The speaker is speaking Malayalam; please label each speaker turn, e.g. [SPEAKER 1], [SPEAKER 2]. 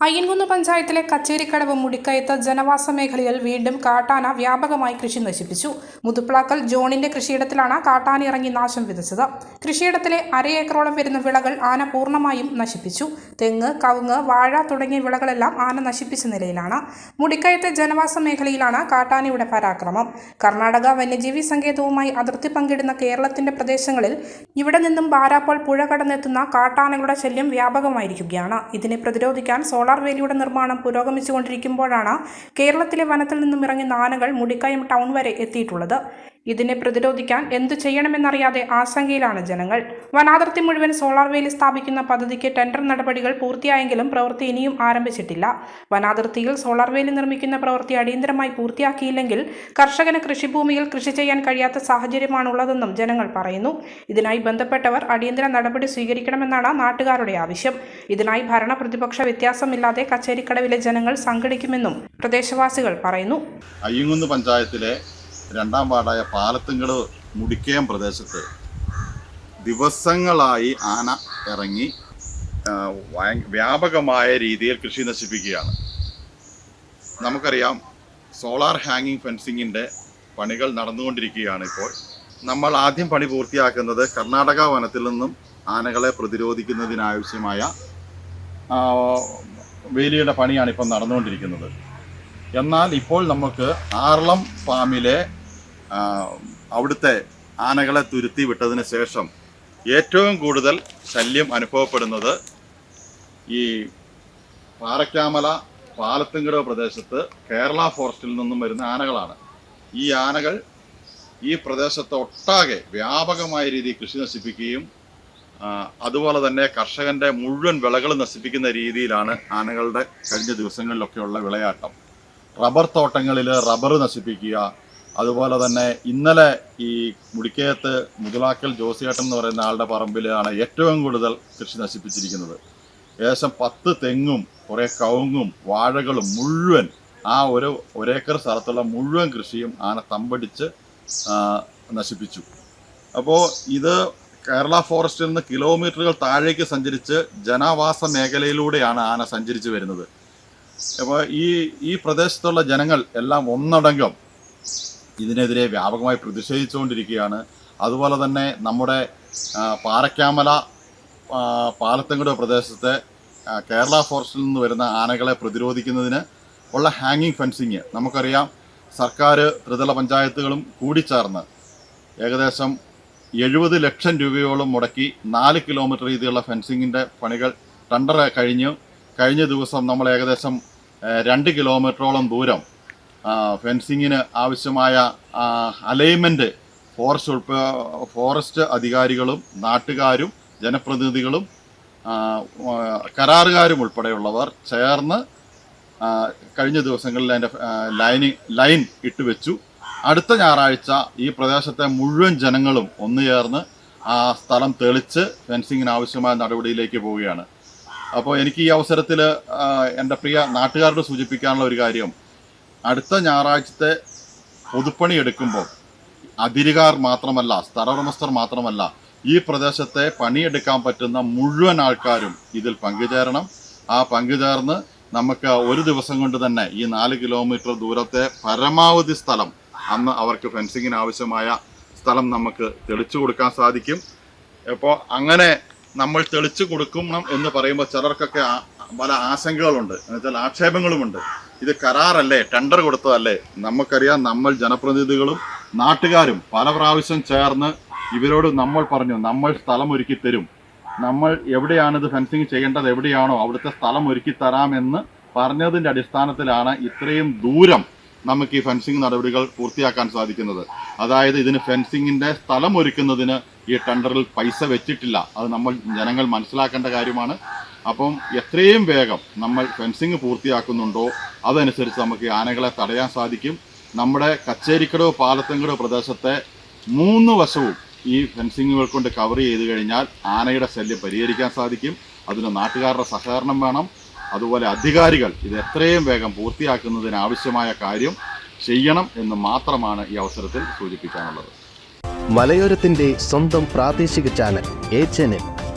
[SPEAKER 1] അയ്യൻകുന്ന് പഞ്ചായത്തിലെ കച്ചേരിക്കടവ് മുടിക്കയത്ത് ജനവാസ മേഖലയിൽ വീണ്ടും കാട്ടാന വ്യാപകമായി കൃഷി നശിപ്പിച്ചു. മുതുപ്ലാക്കൽ ജോണിന്റെ കൃഷിയിടത്തിലാണ് കാട്ടാന ഇറങ്ങി നാശം വിതച്ചത്. കൃഷിയിടത്തിലെ അരയേക്കറോളം വരുന്ന വിളകൾ ആന പൂർണമായും നശിപ്പിച്ചു. തെങ്ങ് കവുങ്ങ് വാഴ തുടങ്ങിയ വിളകളെല്ലാം ആന നശിപ്പിച്ച നിലയിലാണ്. മുടിക്കയത്തെ ജനവാസ മേഖലയിലാണ് കാട്ടാനയുടെ പരാക്രമം. കർണാടക വന്യജീവി സങ്കേതവുമായി അതിർത്തി പങ്കിടുന്ന കേരളത്തിന്റെ പ്രദേശങ്ങളിൽ ഇവിടെ നിന്നും ബാരാപ്പോൾ പുഴ കടന്നെത്തുന്ന കാട്ടാനകളുടെ ശല്യം വ്യാപകമായിരിക്കുകയാണ്. ഇതിനെ പ്രതിരോധിക്കാൻ സോളാർ വേലിയുടെ നിർമ്മാണം പുരോഗമിച്ചുകൊണ്ടിരിക്കുമ്പോഴാണ് കേരളത്തിലെ വനത്തിൽ നിന്നും ഇറങ്ങിയ നാനകൾ മുടിക്കയം ടൗൺ വരെ എത്തിയിട്ടുള്ളത്. ഇതിനെ പ്രതിരോധിക്കാൻ എന്തു ചെയ്യണമെന്നറിയാതെ ആശങ്കയിലാണ് ജനങ്ങൾ. വനാതിർത്തി മുഴുവൻ സോളാർ വേലി സ്ഥാപിക്കുന്ന പദ്ധതിക്ക് ടെൻഡർ നടപടികൾ പൂർത്തിയായെങ്കിലും പ്രവൃത്തി ഇനിയും ആരംഭിച്ചിട്ടില്ല. വനാതിർത്തിയിൽ സോളാർ വേലി നിർമ്മിക്കുന്ന പ്രവൃത്തി അടിയന്തരമായി പൂർത്തിയാക്കിയില്ലെങ്കിൽ കർഷകന് കൃഷിഭൂമിയിൽ കൃഷി ചെയ്യാൻ കഴിയാത്ത സാഹചര്യമാണുള്ളതെന്നും ജനങ്ങൾ പറയുന്നു. ഇതിനായി ബന്ധപ്പെട്ടവർ അടിയന്തര നടപടി സ്വീകരിക്കണമെന്നാണ് നാട്ടുകാരുടെ ആവശ്യം. ഇതിനായി ഭരണ പ്രതിപക്ഷ വ്യത്യാസമില്ലാതെ കച്ചേരിക്കടവിലെ ജനങ്ങൾ സംഘടിക്കുമെന്നും പ്രദേശവാസികൾ പറയുന്നു.
[SPEAKER 2] പഞ്ചായത്തിലെ രണ്ടാം വാർഡായ പാലത്തുങ്കട് മുടിക്കയം പ്രദേശത്ത് ദിവസങ്ങളായി ആന ഇറങ്ങി വ്യാപകമായ രീതിയിൽ കൃഷി നശിപ്പിക്കുകയാണ്. നമുക്കറിയാം സോളാർ ഹാങ്ങിങ് ഫെൻസിങ്ങിന്റെ പണികൾ നടന്നുകൊണ്ടിരിക്കുകയാണ് ഇപ്പോൾ. നമ്മൾ ആദ്യം പണി പൂർത്തിയാക്കുന്നത് കർണാടക വനത്തിൽ നിന്നും ആനകളെ പ്രതിരോധിക്കുന്നതിനാവശ്യമായ വേലിയുടെ പണിയാണ് ഇപ്പം നടന്നുകൊണ്ടിരിക്കുന്നത്. എന്നാൽ ഇപ്പോൾ നമുക്ക് ആർളം ഫാമിലെ അവിടുത്തെ ആനകളെ തുരുത്തി വിട്ടതിന് ശേഷം ഏറ്റവും കൂടുതൽ ശല്യം അനുഭവപ്പെടുന്നത് ഈ പാറക്കാമല പാലത്തുങ്കട പ്രദേശത്ത് കേരള ഫോറസ്റ്റിൽ നിന്നും വരുന്ന ആനകളാണ്. ഈ ആനകൾ ഈ പ്രദേശത്ത് ഒട്ടാകെ വ്യാപകമായ രീതിയിൽ കൃഷി നശിപ്പിക്കുകയും അതുപോലെ തന്നെ കർഷകന്റെ മുഴുവൻ വിളകൾ നശിപ്പിക്കുന്ന രീതിയിലാണ് ആനകളുടെ കഴിഞ്ഞ ദിവസങ്ങളിലൊക്കെയുള്ള വിളയാട്ടം. റബ്ബർ തോട്ടങ്ങളിൽ റബ്ബർ നശിപ്പിക്കുക അതുപോലെ തന്നെ ഇന്നലെ ഈ മുടിക്കയത്ത് മുതലാക്കൽ ജോസിയേട്ടൻ എന്ന് പറയുന്ന ആളുടെ പറമ്പിലാണ് ഏറ്റവും കൂടുതൽ കൃഷി നശിപ്പിച്ചിരിക്കുന്നത്. ഏകദേശം പത്ത് തെങ്ങും കുറേ കവുങ്ങും വാഴകളും മുഴുവൻ ആ ഒരു ഒരേക്കർ സ്ഥലത്തുള്ള മുഴുവൻ കൃഷിയും ആന തമ്പടിച്ച് നശിപ്പിച്ചു. അപ്പോൾ ഇത് കേരള ഫോറസ്റ്റിൽ നിന്ന് കിലോമീറ്ററുകൾ താഴേക്ക് സഞ്ചരിച്ച് ജനാവാസ മേഖലയിലൂടെയാണ് ആന സഞ്ചരിച്ചു വരുന്നത്. അപ്പോൾ ഈ ഈ പ്രദേശത്തുള്ള ജനങ്ങൾ എല്ലാം ഒന്നടങ്കം ഇതിനെതിരെ വ്യാപകമായി പ്രതിഷേധിച്ചുകൊണ്ടിരിക്കുകയാണ്. അതുപോലെ തന്നെ നമ്മുടെ പാറക്കാമല പാലത്തങ്കട് പ്രദേശത്തെ കേരള ഫോറസ്റ്റിൽ നിന്ന് വരുന്ന ആനകളെ പ്രതിരോധിക്കുന്നതിന് ഉള്ള ഹാങ്ങിങ് ഫെൻസിങ് നമുക്കറിയാം. സർക്കാർ ത്രിതല പഞ്ചായത്തുകളും കൂടിച്ചേർന്ന് ഏകദേശം എഴുപത് ലക്ഷം രൂപയോളം മുടക്കി നാല് കിലോമീറ്റർ രീതിയിലുള്ള ഫെൻസിങ്ങിന്റെ പണികൾ ടണ്ടർ കഴിഞ്ഞു കഴിഞ്ഞ ദിവസം നമ്മൾ ഏകദേശം രണ്ട് കിലോമീറ്ററോളം ദൂരം ഫെൻസിങ്ങിന് ആവശ്യമായ അലൈൻമെന്റ് ഫോറസ്റ്റ് ഫോറസ്റ്റ് അധികാരികളും നാട്ടുകാരും ജനപ്രതിനിധികളും കരാറുകാരും ഉൾപ്പെടെയുള്ളവർ ചേർന്ന് കഴിഞ്ഞ ദിവസങ്ങളിൽ അതിന്റെ ലൈനിങ് ലൈൻ ഇട്ട് വെച്ചു. അടുത്ത ഞായറാഴ്ച ഈ പ്രദേശത്തെ മുഴുവൻ ജനങ്ങളും ഒന്നു ചേർന്ന് ആ സ്ഥലം തെളിച്ച് ഫെൻസിങ്ങിന് ആവശ്യമായ നടപടിയിലേക്ക് പോവുകയാണ്. അപ്പോൾ എനിക്ക് ഈ അവസരത്തിൽ എന്റെ പ്രിയ നാട്ടുകാരോട് സൂചിപ്പിക്കാനുള്ള ഒരു കാര്യം അടുത്ത ഞായറാഴ്ചത്തെ പൊതുപ്പണി എടുക്കുമ്പോൾ അതിരുകാർ മാത്രമല്ല സ്ഥലഉടമസ്ഥർ മാത്രമല്ല ഈ പ്രദേശത്തെ പണിയെടുക്കാൻ പറ്റുന്ന മുഴുവൻ ആൾക്കാരും ഇതിൽ പങ്കുചേരണം. ആ പങ്കുചേർന്ന് നമുക്ക് ഒരു ദിവസം കൊണ്ട് തന്നെ ഈ നാല് കിലോമീറ്റർ ദൂരത്തെ പരമാവധി സ്ഥലം അന്ന് അവർക്ക് ഫെൻസിങ്ങിന് ആവശ്യമായ സ്ഥലം നമുക്ക് തെളിച്ചു കൊടുക്കാൻ സാധിക്കും. അപ്പോൾ അങ്ങനെ നമ്മൾ തെളിച്ചു കൊടുക്കണം എന്ന് പറയുമ്പോൾ ചിലർക്കൊക്കെ പല ആശങ്കകളുണ്ട്. എന്നുവെച്ചാൽ ആക്ഷേപങ്ങളുമുണ്ട്. ഇത് കരാറല്ലേ? ടെൻഡർ കൊടുത്തതല്ലേ? നമുക്കറിയാം നമ്മൾ ജനപ്രതിനിധികളും നാട്ടുകാരും പല പ്രാവശ്യം ചേർന്ന് ഇവരോട് നമ്മൾ പറഞ്ഞു നമ്മൾ സ്ഥലം ഒരുക്കി തരും. നമ്മൾ എവിടെയാണ് ഇത് ഫെൻസിങ് ചെയ്യേണ്ടത്? എവിടെയാണോ അവിടുത്തെ സ്ഥലം ഒരുക്കി തരാമെന്ന് പറഞ്ഞതിന്റെ അടിസ്ഥാനത്തിലാണ് ഇത്രയും ദൂരം നമുക്ക് ഈ ഫെൻസിങ് നടപടികൾ പൂർത്തിയാക്കാൻ സാധിക്കുന്നത്. അതായത് ഇതിന് ഫെൻസിങ്ങിന്റെ സ്ഥലം ഒരുക്കുന്നതിന് ഈ ടെൻഡറിൽ പൈസ വെച്ചിട്ടില്ല. അത് നമ്മൾ ജനങ്ങൾ മനസ്സിലാക്കേണ്ട കാര്യമാണ്. അപ്പം എത്രയും വേഗം നമ്മൾ ഫെൻസിങ് പൂർത്തിയാക്കുന്നുണ്ടോ അതനുസരിച്ച് നമുക്ക് ആനകളെ തടയാൻ സാധിക്കും. നമ്മുടെ കച്ചേരിക്കടവ് പാലത്തങ്കടവ് പ്രദേശത്തെ മൂന്ന് വശവും ഈ ഫെൻസിങ്ങുകൾ കൊണ്ട് കവർ ചെയ്ത് കഴിഞ്ഞാൽ ആനയുടെ ശല്യം പരിഹരിക്കാൻ സാധിക്കും. അതിന് നാട്ടുകാരുടെ സഹകരണം വേണം. അതുപോലെ അധികാരികൾ ഇത് എത്രയും വേഗം പൂർത്തിയാക്കുന്നതിന് ആവശ്യമായ കാര്യം ചെയ്യണം എന്ന് മാത്രമാണ് ഈ അവസരത്തിൽ സൂചിപ്പിക്കാനുള്ളത്.
[SPEAKER 3] മലയോരത്തിന്റെ സ്വന്തം പ്രാദേശിക ചാനൽ എ ചാനൽ